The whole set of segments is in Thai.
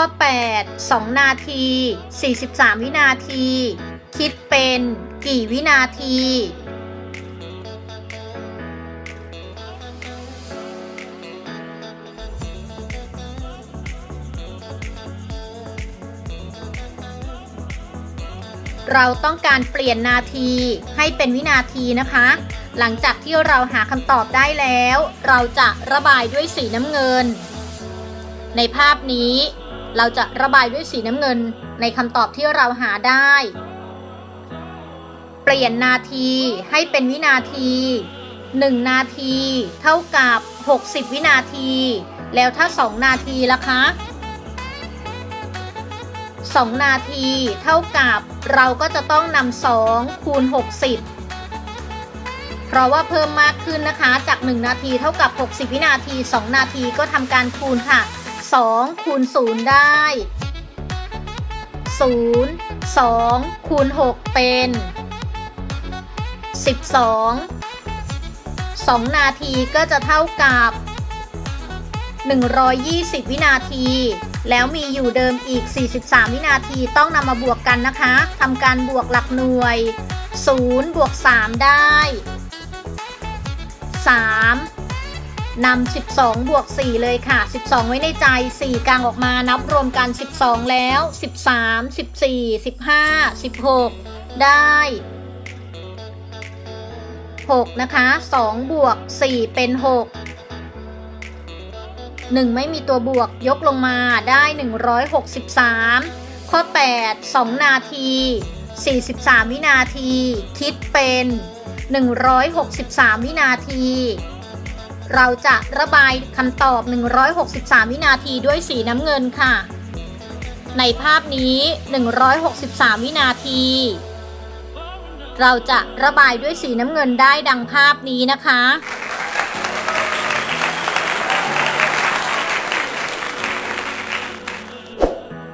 ข้อ 8 2 นาที 43 วินาที คิดเป็นกี่วินาที เราต้องการเปลี่ยนนาทีให้เป็นวินาทีนะคะ หลังจากที่เราหาคำตอบได้แล้ว เราจะระบายด้วยสีน้ำเงิน ในภาพนี้ เราจะระบายด้วยสีน้ำเงินในคำตอบที่เราหาได้ เปลี่ยนนาทีให้เป็นวินาที 1 นาที เท่ากับ 60 วินาที แล้วถ้า 2 นาทีล่ะคะ 2 นาทีเท่ากับเราก็จะต้องนำ2คูณ 60เพราะว่าเพิ่มมากขึ้นนะคะจาก 1 นาทีเท่ากับ 60 วินาที 2 นาทีก็ทำการคูณค่ะ 2คูณ0 ได้ 0 2คูณ6เป็น 12 2 นาทีก็จะเท่ากับ 120 วินาที แล้วมีอยู่เดิมอีก 43 วินาทีต้องนำมาบวกกันนะคะทำการบวกหลักหน่วย 0 บวก 3 ได้ 3 นำ 12 บวก 4 เลยค่ะ 12 ไว้ในใจ 4 กลางออกมานับรวมกัน 12 แล้ว 13 14 15 16 ได้ 6 นะคะ 2 บวก 4 เป็น 6 1 ไม่มีตัวบวกยกลงมาได้ 163 ข้อ 8 2 นาที 43 วินาที คิดเป็น 163 วินาที เราจะระบายคำตอบ 163 วินาทีด้วยสีน้ำเงินค่ะ ในภาพนี้ 163 วินาที เราจะระบายด้วยสีน้ำเงินได้ดังภาพนี้นะคะ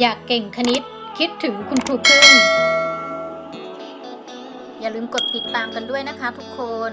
อยากเก่งคณิตคิดถึงคุณครูพึ่ง อย่าลืมกดติดตามกันด้วยนะคะทุกคน